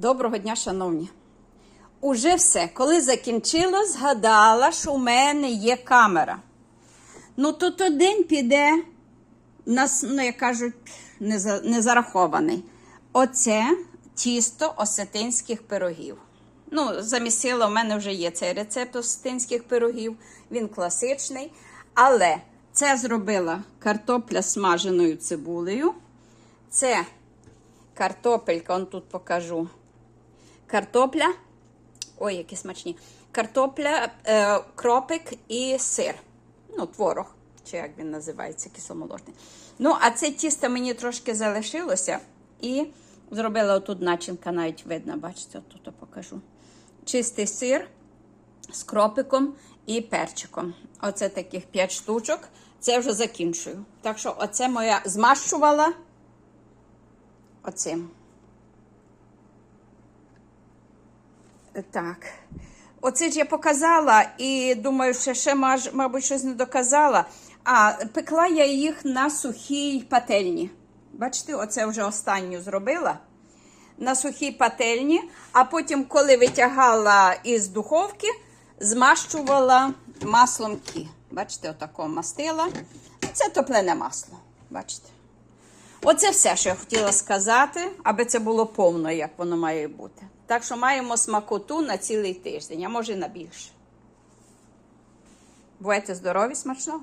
Доброго дня, шановні. Уже все. Коли закінчила, згадала, що у мене є камера. Ну, то день піде, нас, ну, як кажуть, не, за- не зарахований. Оце тісто осетинських пирогів. Ну, замісила, у мене вже є цей рецепт осетинських пирогів. Він класичний. Але це зробила картопля смаженою цибулею. Це картопелька, он тут покажу. Картопля. Ой, які смачні. Картопля, е, кропик і сир. Ну, творог, чи як він називається, кисломолочний. Ну, а це тісто мені трошки залишилося. І зробила отут начинка, навіть видно, бачите, отут покажу. Чистий сир з кропиком і перчиком. Оце таких 5 штучок. Це вже закінчую. Так що, оце моя змащувала оцим. Так. Оце ж я показала і думаю, що ще, мабуть, щось не доказала. А пекла я їх на сухій пательні. Бачите, оце вже останню зробила. На сухій пательні, а потім, коли витягала із духовки, змащувала маслом кі. Бачите, отако мастила. Це топлене масло. Бачите? Оце все, що я хотіла сказати, аби це було повно, як воно має бути. Так що маємо смакоту на цілий тиждень, а може на більше. Будьте здорові, смачного!